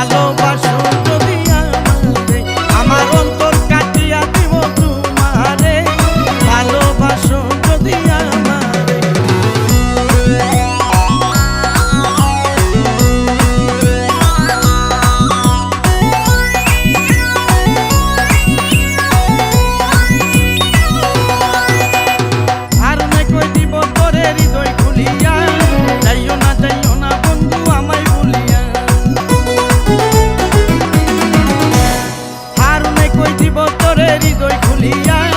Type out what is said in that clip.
I follow বলিয়া